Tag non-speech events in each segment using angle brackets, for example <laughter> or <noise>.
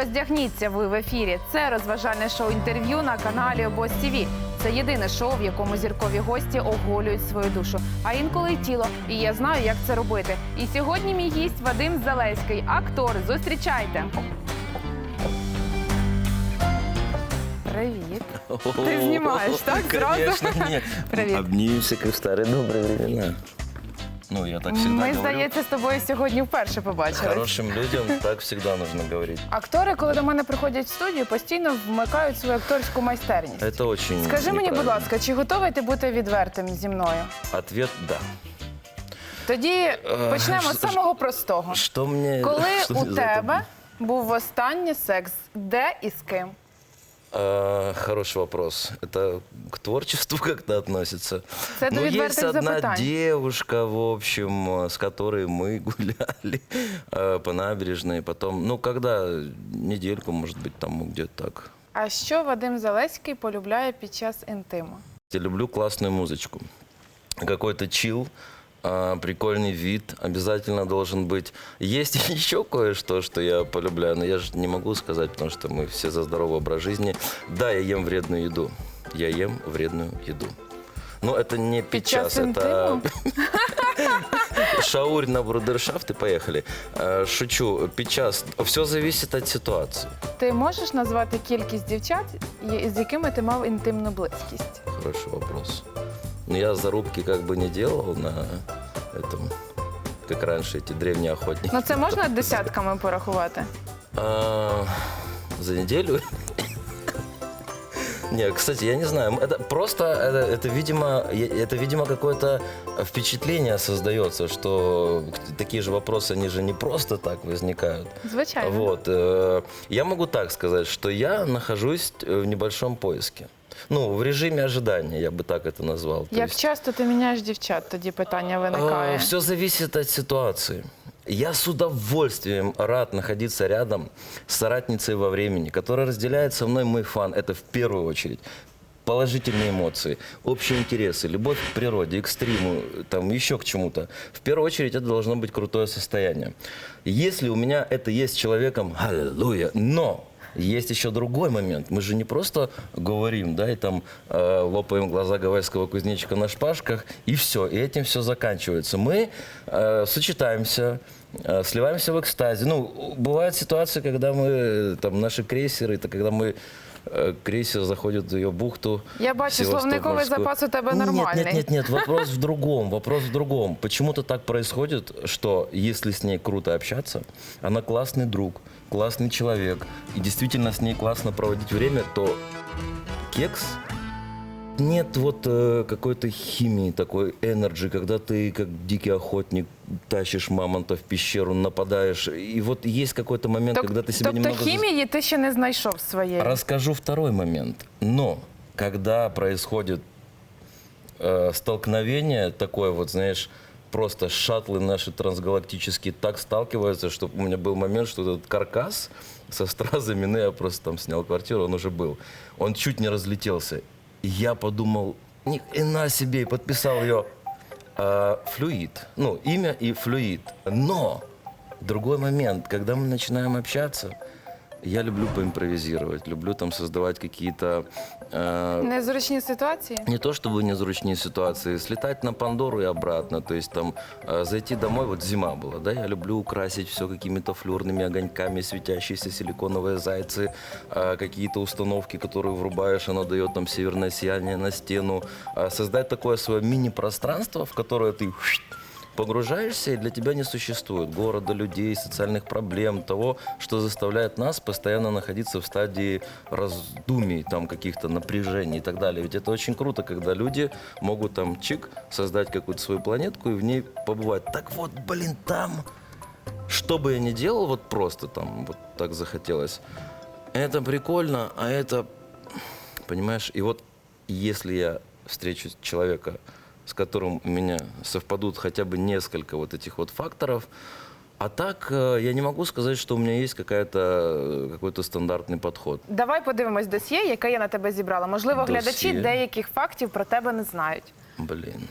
роздягніться ви в ефірі. Це розважальне шоу інтерв'ю на каналі Обоз ТІВІ. Це єдине шоу, в якому зіркові гості оголюють свою душу, а інколи й тіло. І я знаю, як це робити. І сьогодні мій гість Вадим Залеський, актор. Зустрічайте. Привіт. Ти знімаєш, так, зразу? Конечно, нет. Привет. Обнимемся, как в старые добрые времена. Ну, я так всегда Ми, говорю. здається, з тобою сьогодні вперше побачились. Хорошим людям так всегда нужно говорить. Актори, коли до мене приходять в студію, постійно вмикають свою акторську майстерність. Это очень Скажи мені, будь неправильно. ласка, чи готовий ти бути відвертим зі мною? Ответ да. Тоді почнемо з самого простого. Что мне... Коли <laughs> что у мне за это тебе був востаннє секс, де і з ким? А, хороший вопрос. Это к творчеству как-то <laughs> относится. Це до ну, есть відвертих одна запитань. девушка, в общем, э, с которой мы <laughs> гуляли э, по набережной. Потом, ну, когда недельку, может быть, там где-то так. А що Вадим Залеський полюбляє під час інтиму? Я люблю классную музычку. Какой-то чил, а, прикольный вид обязательно должен быть. Есть <laughs> еще кое-что, что я полюбляю, но я же не могу сказать, потому что мы все за здоровый образ жизни. Да, я ем вредную еду. Я ем вредную еду. Но это не Під пчас, час інтиму? <laughs> это шаурь на брудершафт и поехали. Э, Шучу, під час. Все зависит от ситуации. Ти можеш назвати кількість дівчат, є- з якими ти мав інтимну близькість? Хороший вопрос. Но я зарубки как бы не делал на этом, как раньше эти древние охотники. Ну це можна десятками порахувати? А, за неделю? Не, кстати, я не знаю. Это просто, это, это, видимо, это, видимо, какое-то впечатление создается, что такие же вопросы, они же не просто так возникают. Звичайно. Вот. э, Я могу так сказать, что я нахожусь в небольшом поиске Ну, в режиме ожидания, я бы так это назвал. То Як есть- часто ти міняєш дівчат, тоді питання виникає. все зависит от ситуации. Я с удовольствием рад находиться рядом с соратницей во времени, которая разделяет со мной мой фан. Это в первую очередь положительные эмоции, общие интересы, любовь к природе, экстриму, там еще к чему-то. В первую очередь это должно быть крутое состояние. Если у меня это есть с человеком, аллилуйя, но есть еще другой момент. Мы же не просто говорим, да, и там э, лопаем глаза гавайского кузнечика на шпажках, и все, и этим все заканчивается. Мы э, сочетаемся, э, сливаемся в экстазе. Ну, бывают ситуации, когда мы, э, там, наши крейсеры, это когда мы э, крейсер заходит в ее бухту. Я бачу, словниковый запас у тебе Нет. Нет, нет, нет, вопрос в <laughs> другом, вопрос в другом. Почему-то так происходит, что если с ней круто общаться, она классный друг, классный человек, и действительно с ней классно проводить время, то кекс нет вот э, какой-то химии, такой энерджи, когда ты как дикий охотник тащишь мамонта в пещеру, нападаешь. И вот есть какой-то момент, Тоб- когда ты себя тобто немного... зас- хімії ти ще не знайшов своєї. Расскажу второй момент. Но когда происходит э, столкновение, такое вот, знаешь, просто шаттлы наши трансгалактические так сталкиваются, что у меня был момент, что этот каркас со стразами, ну, я просто там снял квартиру, он уже был, он чуть не разлетелся. Я подумал, ни хрена себе, и подписал ее э, флюид. Ну, имя и флюид. Но другой момент, когда мы начинаем общаться, я люблю поимпровизировать, люблю там создавать какие-то э, Незручні ситуації? не то чтобы незручные ситуации, слетать на Пандору и обратно, то есть там э, зайти домой, вот зима была, да, я люблю украсить все какими-то флюрными огоньками, светящиеся силиконовые зайцы, э, какие-то установки, которые врубаешь, оно дает там северное сияние на стену, Э, создать такое свое мини-пространство, в которое ты погружаешься, и для тебя не существует города, людей, социальных проблем, того, что заставляет нас постоянно находиться в стадии раздумий, там каких-то напряжений и так далее. Ведь это очень круто, когда люди могут там чик, создать какую-то свою планетку и в ней побывать. Так вот, блин, там, что бы я ни делал, вот просто там вот так захотелось, это прикольно, а это, понимаешь, и вот если я встречу человека, с которым у меня совпадут хотя бы несколько вот этих вот факторов, а так э, я не могу сказать, что у меня есть какая-то, э, какой-то стандартный подход. Давай подивимось досьє, яке я на тебе зібрала. Можливо, Досьє? глядачі деяких фактів про тебе не знають. Блин.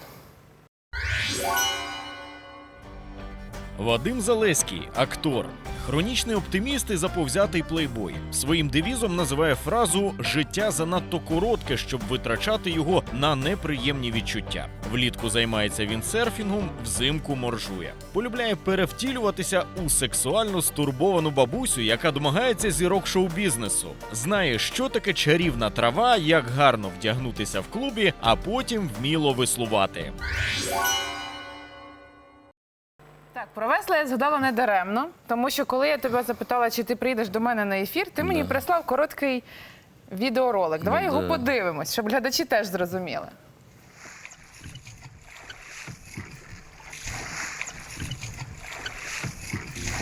Вадим Залеський, актор, Хронічний оптиміст і заповзятий плейбой. Своїм девізом називає фразу Життя занадто коротке, щоб витрачати його на неприємні відчуття. Влітку займається він серфінгом, взимку моржує. Полюбляє перевтілюватися у сексуально стурбовану бабусю, яка домагається зірок шоу-бізнесу. Знає, що таке чарівна трава, як гарно вдягнутися в клубі, а потім вміло веслувати. Про весла я згадала не даремно, тому що коли я тебе запитала, чи ти прийдеш до мене на ефір, ти мені Да. прислав короткий відеоролик. Давай Ну, його да. подивимось, щоб глядачі теж зрозуміли.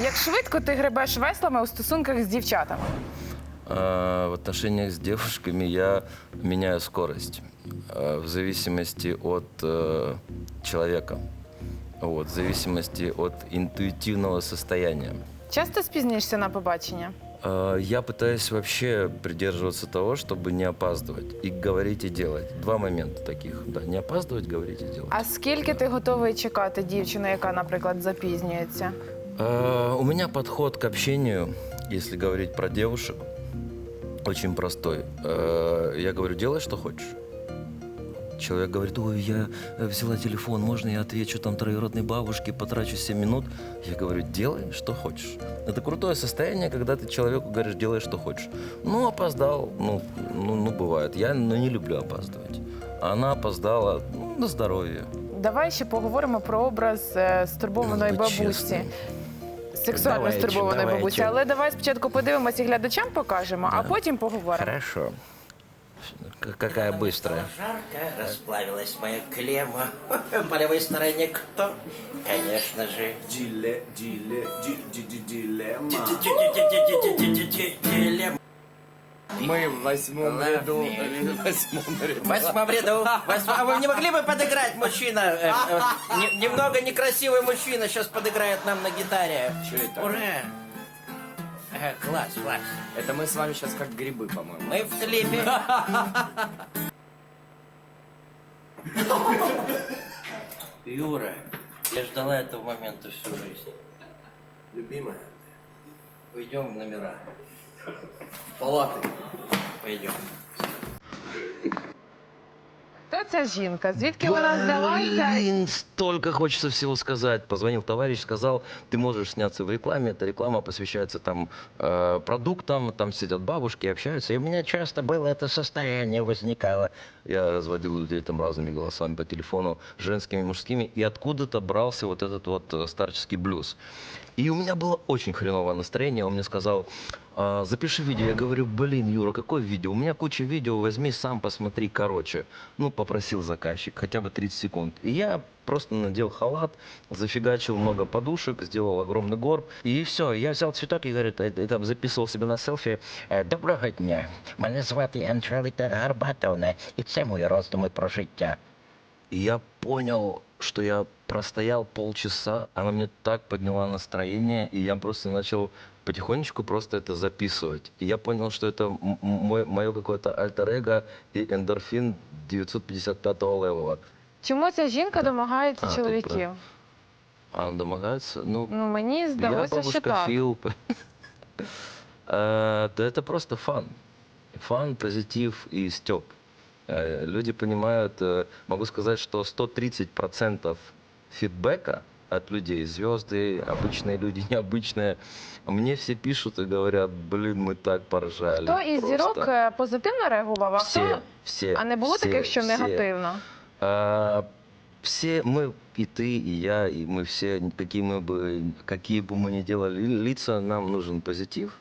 Як швидко ти гребеш веслами у стосунках з дівчатами? А, В отношениях с девушками я меняю скорость а, в зависимости от э, человека, вот, в зависимости от интуитивного состояния. Часто спізнишся на побачення? А, Я пытаюсь вообще придерживаться того, чтобы не опаздывать и говорить и делать. Два момента таких. Да, не опаздывать, говорить и делать. А скільки ти готовий чекати дівчину, яка, наприклад, запізнюється? А, У меня подход к общению, если говорить про девушек, очень простой. Э, Я говорю, делай, что хочешь. Человек говорит, ой, я э, взяла телефон, можно я отвечу там троюродной бабушке, потрачу 7 минут? Я говорю, делай, что хочешь. Это крутое состояние, когда ты человеку говоришь, делай, что хочешь. Ну, опоздал, ну, ну, ну бывает. Я ну, не люблю опаздывать. Она опоздала, ну, на здоровье. Давай ще поговоримо про образ е, стурбованої Надо быть бабусі. честным. Сексуально Давайте, стурбованої давайте. бабусі. Але давай спочатку подивимося і глядачам покажемо, а Да. потім поговоримо. Хорошо. Какая быстрая. Жарко расплавилась моя клемма. По левой стороне кто? Конечно же. Диле, диле, ди- ди- ди- дилемма. Дилемма. Мы в восьмом ряду. Восьмом ряду. Восьмом ряду. А вы не могли бы подыграть, мужчина? Э, э, не- Немного некрасивый мужчина сейчас подыграет нам на гитаре. Чё это? Ура! Класс, класс. Это мы с вами сейчас как грибы, по-моему. Мы в клипе. <laughs> Юра, я ждала этого момента всю жизнь. Любимая. Уйдем в номера. Палаты. Пойдем. Хто ця жінка? Звідки вона взялася? Блин, столько хочется всего сказать. Позвонил товарищ, сказал, ты можешь сняться в рекламе. Эта реклама посвящается там э, продуктам, там сидят бабушки, общаются. И у меня часто было это состояние возникало. Я разводил людей там разными голосами по телефону, женскими, мужскими. И откуда-то брался вот этот вот э, старческий блюз. И у меня было очень хреновое настроение. Он мне сказал, «А, запиши видео. Я говорю, блин, Юра, какое видео? У меня куча видео, возьми сам посмотри, короче. Ну, попросил заказчик, хотя бы 30 секунд. И я просто надел халат, зафигачил много подушек, сделал огромный горб. И все, я взял цветок и, говорит, э, э, там записывал себе на селфі. Е, Доброго дня. Мене звати Анжеліка Гарбатовна, і це мої роздуми про життя. И я понял, что я простоял полчаса, она мне так подняла настроение, и я просто начал потихонечку просто это записывать. И я понял, что это м- м- мой, мое какое-то альтер-эго и эндорфин 955 левела. Чому ця жінка домагається А, тут чоловіків? А он домогается? Ну, Ну мені я здалося, що бабушка так. Фил. Э, Да это просто фан. Фан, позитив и степ. Э, Люди понимают, э, могу сказать, что 130% фидбэка от людей, звезды, обычные люди, <laughs> необычные, мне все пишут и говорят, блин, мы так поржали. Хто із просто». зірок е, позитивно реагував, а Все, хто? все. А не було все, таких, що все. негативно? А, все мы, и ты, и я, и мы все, какие, мы бы, какие бы мы ни делали лица, нам нужен позитив.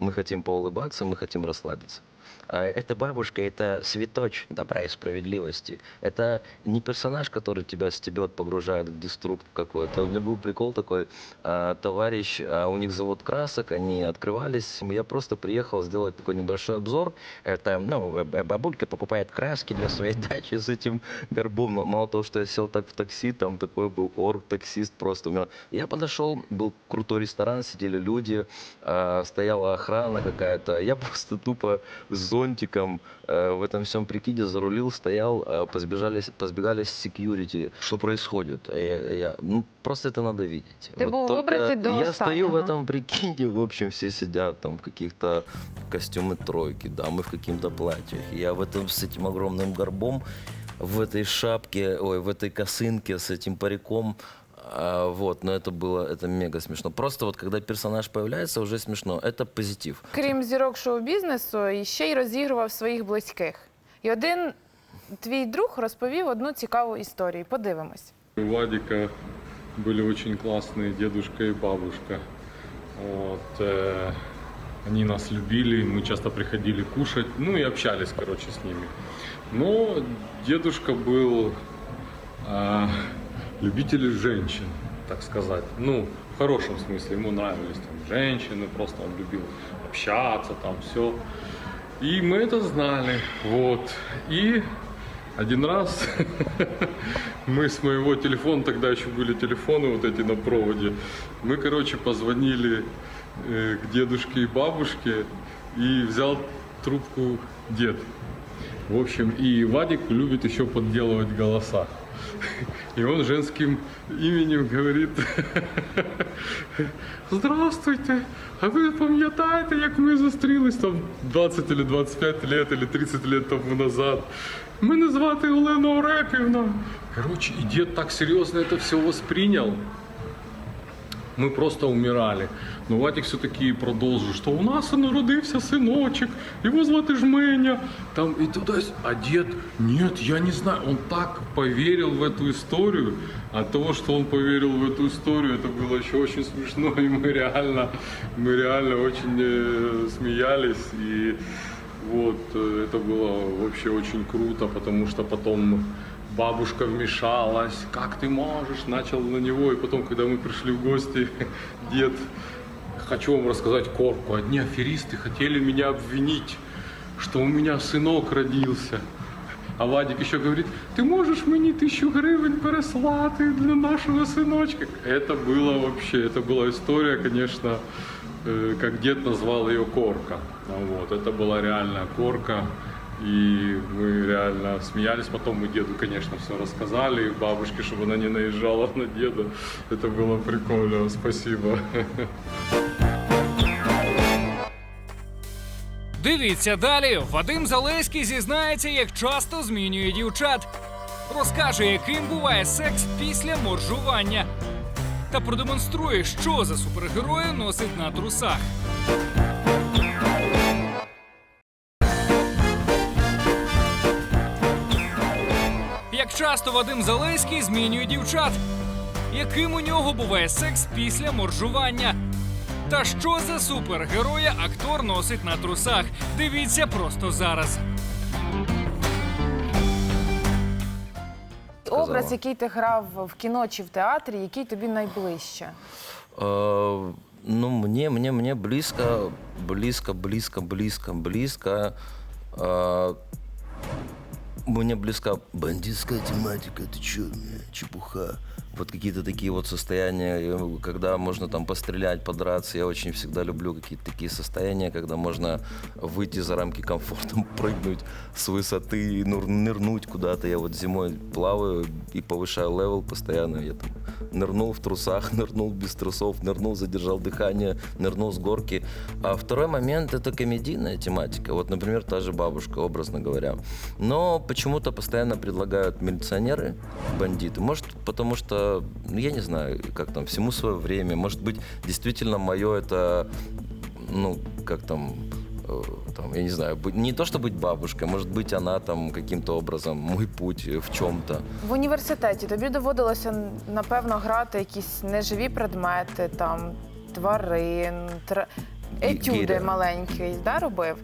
Мы хотим поулыбаться, мы хотим расслабиться. А эта бабушка, это светоч добра и справедливости. Это не персонаж, который тебя стебет, погружает в деструкт какой-то. У меня был прикол такой, а, товарищ, а, у них завод красок, они открывались. Я просто приехал сделать такой небольшой обзор. Это, ну, бабулька покупает краски для своей <laughs> дачи. с этим горбом. Мало того, что я сел так в такси, там такой был орг-таксист просто. у меня. Я подошел, был крутой ресторан, сидели люди, стояла охрана какая-то. Я <laughs> просто тупо с зонтиком э, в этом всем прикиде зарулил, стоял, э, позбежались, позбегались секьюрити. Что происходит? А Я, я- ну, просто это надо видеть. Ты был только выбросить до Я стою в останнего. этом прикиде, в общем, все сидят там в каких-то костюмы тройки, дамы в каких-то платьях. Я в этом с этим огромным горбом, в этой шапке, ой, в этой косынке с этим париком. А, вот, но это было, это мега смешно. Просто вот когда персонаж появляется, уже смешно. Это позитив. Крім зірок шоу-бізнесу, і ще й розігрував своїх близьких. І один твій друг розповів одну цікаву історію. Подивимось. У Вадика были очень классные дедушка и бабушка. Вот, э, они нас любили, мы часто приходили кушать, ну и общались, короче, с ними. Но дедушка был э, любитель женщин, так сказать. Ну, в хорошем смысле, ему нравились там женщины, просто он любил общаться, там все. И мы это знали, вот. И один раз <laughs> мы с моего телефона, тогда еще были телефоны вот эти на проводе, мы, короче, позвонили э, к дедушке и бабушке и взял трубку дед. В общем, и Вадик любит еще подделывать голоса. <laughs> И он женским именем говорит <laughs> Здравствуйте, а ви пам'ятаєте, як ми зустрілись там 20 или 25 лет, или 30 лет тому назад? Мене звати Олена Орепівна. Короче, и дед так серйозно это все воспринял. Ми просто умирали. Но Вадик все-таки продовжив, що у нас народився синочок, його звати Жменя. Там и туда. А дед, нет, я не знаю, он так поверил в эту историю. От того, что он поверил в эту историю, это было еще очень смешно, и мы реально, мы реально очень смеялись. И вот, это было вообще очень круто, потому что потом бабушка вмешалась, как ты можешь, начал на него, и потом, когда мы пришли в гости, <laughs> дед, хочу вам рассказать корку, одни аферисты хотели меня обвинить, что у меня сынок родился. А Вадик еще говорит, ты можешь мені тисячу гривень переслати для нашего сыночка? Это было вообще, это была история, конечно, э, как дед назвал ее корка. Вот, это была реальная корка. И мы реально смеялись. Потом мы деду, конечно, все рассказали. И бабушке, чтобы она не наезжала на деда. Это было прикольно. Спасибо. Дивіться далі. Вадим Залеський зізнається, як часто змінює дівчат. Розкаже, яким буває секс після моржування. Та продемонструє, що за супергерої носить на трусах. Часто Вадим Залеський змінює дівчат? Яким у нього буває секс після моржування? Та що за супергероя актор носить на трусах? Дивіться просто зараз. Образ, який ти грав в кіно чи в театрі, який тобі найближче? Э, Ну, мне, мне, мне близко, близко, близко, близко, близко. э, Мне близка бандитская тематика, это что, чепуха. Вот какие-то такие вот состояния, э, когда можно там пострелять, подраться. Я очень всегда люблю какие-то такие состояния, когда можно выйти за рамки комфорта, <laughs> прыгнуть с высоты и нырнуть куда-то. Я вот зимой плаваю и повышаю левел постоянно. Я там нырнул в трусах, <laughs> нырнул без трусов, нырнул, задержал дыхание, нырнул с горки. А второй момент – это комедийная тематика. Вот, например, та же бабушка, образно говоря. Но почему-то постоянно предлагают милиционеры, бандиты. Может, потому что, ну, я не знаю, как там, всему свое время. Может быть, действительно мое это, ну, как там, э, там, я не знаю, быть- не то, что быть бабушкой, может быть, она там каким-то образом, мой путь в чем-то. В університеті тобі доводилося напевно грати якісь неживі предмети, там тварин, тр... етюди Гіря. маленькі, да, робив.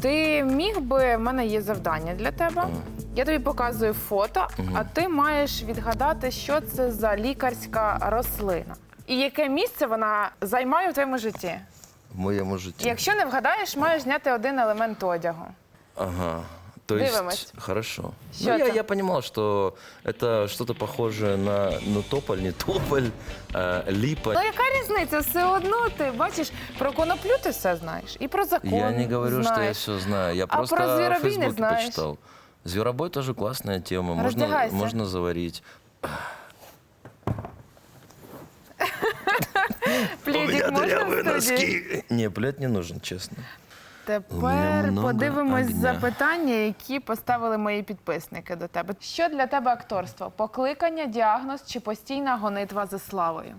Ти міг би, в мене є завдання для тебе. Я тобі показую фото, а ти маєш відгадати, що це за лікарська рослина. І яке місце вона займає в твоєму житті? В моєму житті. Якщо не вгадаєш, маєш зняти один елемент одягу. Ага. То есть, Дивимось. хорошо. Что ну, я, это? я понимал, что это что-то похожее на ну, тополь, не тополь, э, липа. Ну яка різниця? Все одно ти бачиш про коноплю ти все знаєш. І про закон. Я не говорю, что я знаєш. все знаю. Я А просто про в зверобой не Фейсбуке знаешь? почитал. Зверобой тоже классная тема. Можно, Раздягайся. можно заварить. Плідік можна в студії? Не, плед не нужен, честно. Тепер мене подивимось огня. запитання, які поставили мої підписники до тебе. Що для тебе акторство? Покликання, діагноз чи постійна гонитва за славою?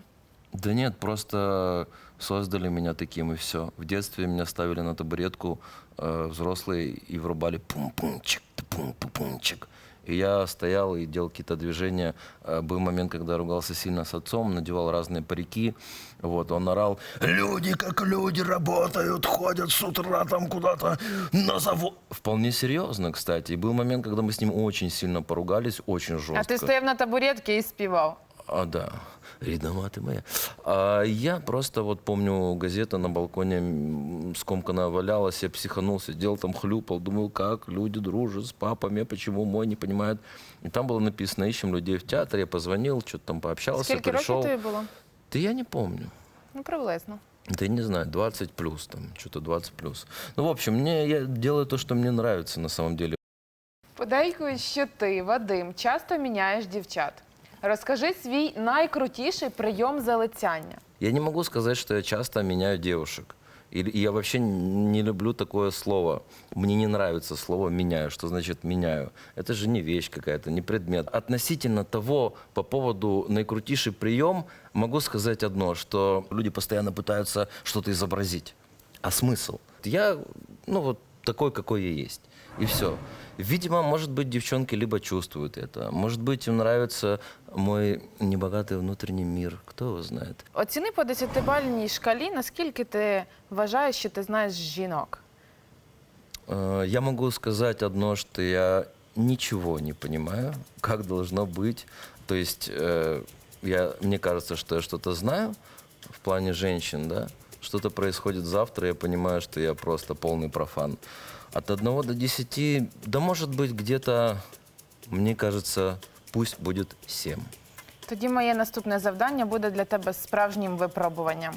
Да нет, просто создали меня таким и все. В детстве меня ставили на табуретку э, взрослые и врубали пум-пумчик, пум-пумчик. И я стоял и делал какие-то движения. Э, Был момент, когда я ругался сильно с отцом, надевал разные парики. Вот, он орал, люди как люди работают, ходят с утра там куда-то на завод. Вполне серьезно, кстати. И был момент, когда мы с ним очень сильно поругались, очень жестко. А ти стояв на табуретці і співав. А, да. Рідома ти моя. А, я просто вот помню, газета на балконе скомканная валялась, я психанул, сидел там, хлюпал, думал, как люди дружат с папами, почему мой не понимает. И там было написано, ищем людей в театре, я позвонил, что-то там пообщался, Скільки пришел. років тобі було? Да я не помню. Ну, приблизно. Да я не знаю, 20 плюс, там, что-то 20 плюс. Ну, в общем, мне, я делаю то, что мне нравится на самом деле. Подейкують, що ти, Вадим, часто міняєш дівчат. Розкажи свій найкрутіший прийом залицяння. Я не могу сказать, что я часто меняю девушек. Или и я вообще не люблю такое слово. Мне не нравится слово «меняю». Что значит «меняю»? Это же не вещь какая-то, не предмет. Относительно того, по поводу наикрутейший прием, могу сказать одно, что люди постоянно пытаются что-то изобразить. А смысл? Я, ну вот, такой, какой я есть. И все. Видимо, может быть, девчонки либо чувствуют это, может быть, им нравится мой небогатый внутренний мир. Кто его знает? Оціни по десятибальній шкалі, наскільки ти вважаєш, що ти знаєш жінок. Э, Я могу сказать одно, что я ничего не понимаю, <laughs> как должно быть. То есть э, я, мне кажется, что я что-то знаю в плане женщин, да? Что-то происходит завтра, я понимаю, что я просто полный профан. От одного до десяти, да может быть где-то, мне кажется, пусть будет семь. Тоді моє наступне завдання буде для тебе справжнім випробуванням.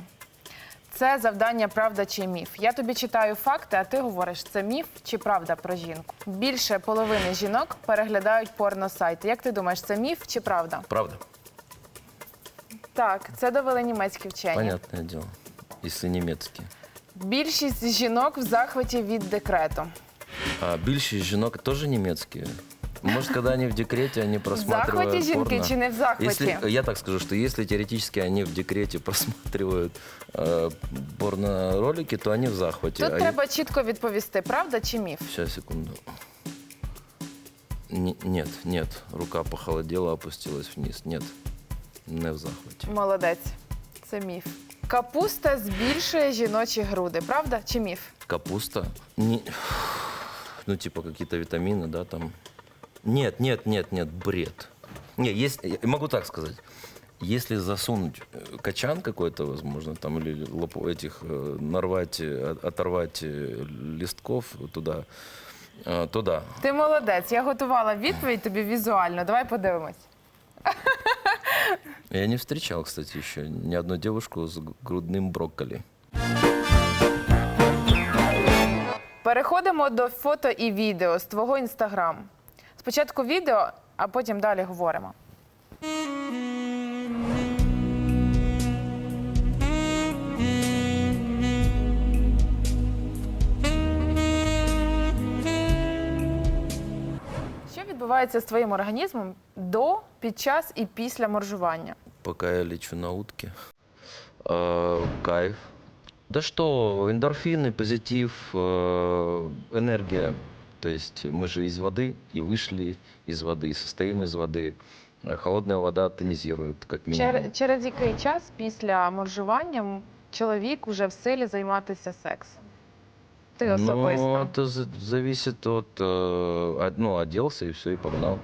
Це завдання правда чи міф. Я тобі читаю факти, а ти говориш, це міф чи правда про жінку. Більше половини жінок переглядають порносайти. Як ти думаєш, це міф чи правда? Правда? Так, це довели німецькі вчені. Понятное дело. Если немецкий. Більшість жінок в захваті від декрету. А більшість жінок тоже немецкие. Может, когда они в декрете, они В просматривают захваті жінки чи не в захваті? Если, я так скажу, что если теоретически они в декрете <laughs> просматривают э, порно-ролики, то они в захвате. Тут А треба чітко відповісти, правда чи міф? Сейчас, секунду. Не- нет, нет. Рука похолодела, опустилась вниз. Нет, не в захвате. Молодець. Це міф. Капуста збільшує жіночі груди, правда чи міф? Капуста. Не... Ну, типа какие-то витамины, да, там. Нет, нет, нет, нет, бред. Не, если, я могу так сказать. Если засунуть э, качан какой-то, возможно, там, или лопу этих, э, нарвать, э, от- оторвать э, листков туда, э, то да. Ти молодець. Я готувала відповідь тобі візуально. Давай подивимось. Я не встречал, кстати, еще ни одну девушку с г- грудным брокколи. Переходимо до фото і відео з твого інстаграм. Спочатку відео, а потім далі говоримо. Що відбувається з твоїм організмом до, під час і після моржування? Пока я лечу на утке. Э, кайф. Да что, эндорфины, позитив, э, энергия. То есть мы же из воды и вышли из воды, состоим из воды. А Холодная вода тонизирует, как минимум. Чер- через який час після моржування м- чоловік уже в силі займатися сексом? Ти особисто. Ну, это за- зависит от... э, от- ну, оделся и все, и погнал.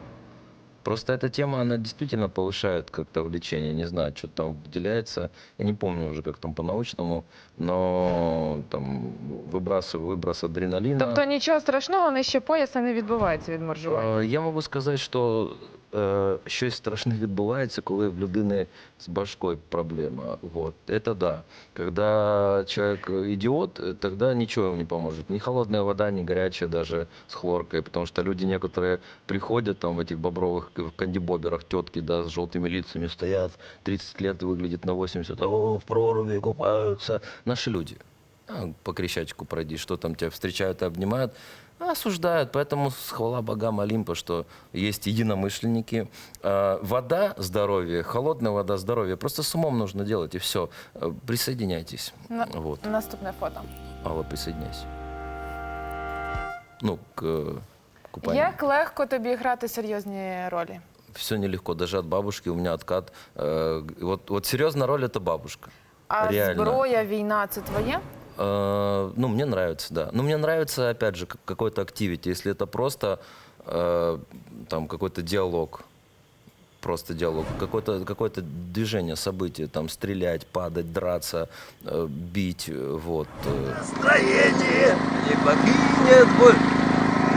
Просто эта тема, она действительно повышает как-то влечение. Не знаю, что там выделяется. Я не помню уже, как там по-научному, но там выброс, выброс адреналина. Тобто нічого страшного нижче пояса не відбувається від моржування. Е, Я можу сказати, що е, щось страшне відбувається, коли в людини з башкою проблема. Вот. Это да. Когда человек идиот, э, тогда ничего ему не поможет. Ни холодная вода, ни горячая даже с хлоркой. Потому что люди некоторые приходят там в этих бобровых к- в кандибоберах, тетки, да, с желтыми лицами стоят, 30 лет и выглядит на 80, о, в проруби купаются. Наши люди. А, по Крещатику пройди, что там тебя встречают и обнимают, а, осуждают. Поэтому с хвала богам Олимпа, что есть единомышленники. А, Вода – здоровье, холодная вода – здоровье. Просто с умом нужно делать, и все. Присоединяйтесь. На- Вот. Наступне фото. Алла, присоединяйся. Ну, к э, купанию. Як легко тобі грати серйозні ролі? Все нелегко, даже от бабушки у меня откат. Э, Вот, вот серьезная роль – это бабушка. А Реально. зброя, війна це твоє? Э, Ну, мне нравится, да. Но мне нравится, опять же, как- какой-то активити. Если это просто э, там какой-то диалог, просто диалог, какое-то какое движение, событие, там стрелять, падать, драться, э, бить, вот. э. Настроение не покинет боль.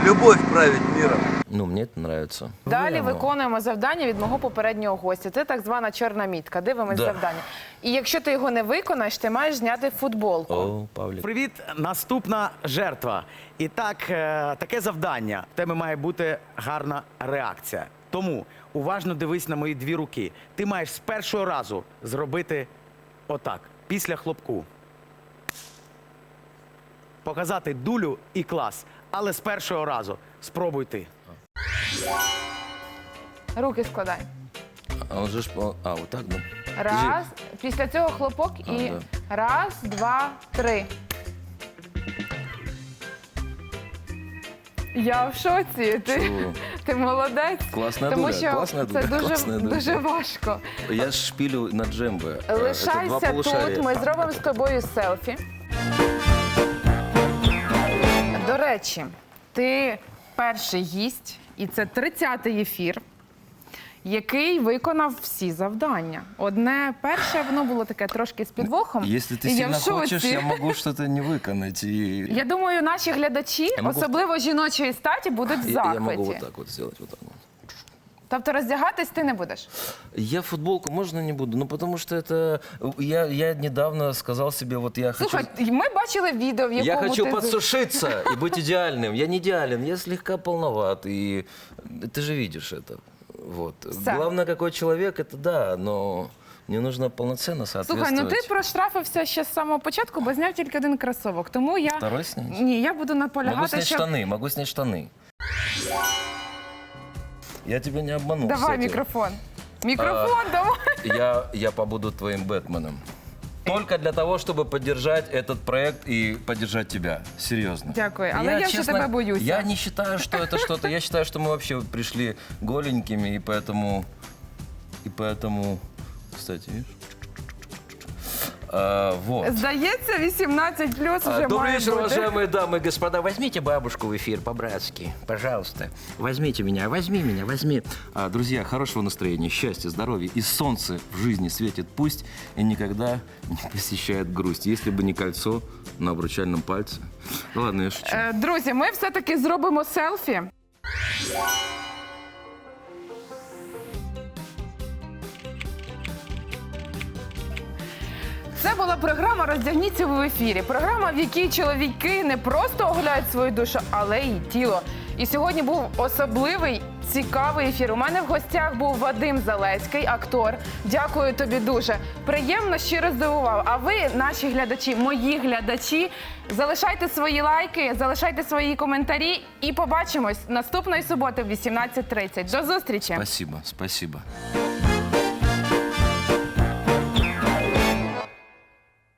Любовь правит миром. Ну, мне это нравится. Далі виконуємо завдання від мого попереднього гостя. Це так звана чорна мітка. Дивимось Да. завдання. І якщо ти його не виконаєш, ти маєш зняти футболку. О, Павлик. Привіт, наступна жертва. І так, е, таке завдання. В тебе має бути гарна реакція. Тому уважно дивись на мої дві руки. Ти маєш з першого разу зробити отак, після хлопку. Показати дулю і клас. Але з першого разу спробуй ти. Руки складай. А он же ж... по- А, вот так, да? Раз. Після цього хлопок і раз, два, три. Я в шоці. Ти, ти молодець. Класна Тому дуля, що класна це дуля, дуже, класна дуля. дуже важко. Я ж шпилю на джембе. Это два Лишайся тут, ми зробимо з тобою селфі. Речі, ти перший гість, і це 30-й ефір, який виконав всі завдання. Одне перше, воно було таке трошки з підвохом. Если ты і я сильно шоці. хочешь, я могу что-то не выконать. И... Я думаю, наші глядачі, Я можу- особливо жіночої статі, будуть в Я- захваті. я могу вот так вот сделать, вот так вот. Тобто роздягатись ти не будеш. Я футболку можно не буду, ну потому что это... Я, я недавно сказал себе, вот я хочу... Слухай, ми бачили відео, в якому Я хочу ти... подсушиться <laughs> и быть идеальным. Я не идеален, я слегка полноват. И ты же видишь это. Вот. Всё. Главное, какой человек, это да, но мне нужно полноценно Слухай, соответствовать. ну ти проштрафився ще з самого початку, бо зняв тільки один кросовок. Тому я Второй снять? ні, я буду Могу наполягати, снять що штаны, могу снять штаны. Я тебя не обманул. давай кстати. мікрофон. Мікрофон, давай. Я, я побуду твоим Бэтменом. Только для того, чтобы поддержать этот проект и поддержать тебя. Серьезно. Дякую. Але я ще тебе боюся. Я не считаю, что это что-то. Я считаю, что мы вообще пришли голенькими, и поэтому... И поэтому... Кстати, видишь? А, вот. Здається, 18 плюс А, вже Добрый має вечер, бути. уважаемые дамы и господа. Возьмите бабушку в эфир по-братски, пожалуйста. Возьмите меня, возьми меня, возьми. А, друзья, хорошего настроения, счастья, здоровья. И солнце в жизни светит пусть и никогда не посещает грусть. Если бы не кольцо на обручальном пальце. Ну ладно, я шучу. Е, Друзі, ми все-таки зробимо селфі. Це була програма Роздягніться в ефірі. Програма, в якій чоловіки не просто оголяють свою душу, але й тіло. І сьогодні був особливий цікавий ефір. У мене в гостях був Вадим Залеський, актор. Дякую тобі дуже. Приємно щиро здивував. А ви, наші глядачі, мої глядачі, залишайте свої лайки, залишайте свої коментарі і побачимось наступної суботи в 18.30. До зустрічі! Спасибо, спасибо.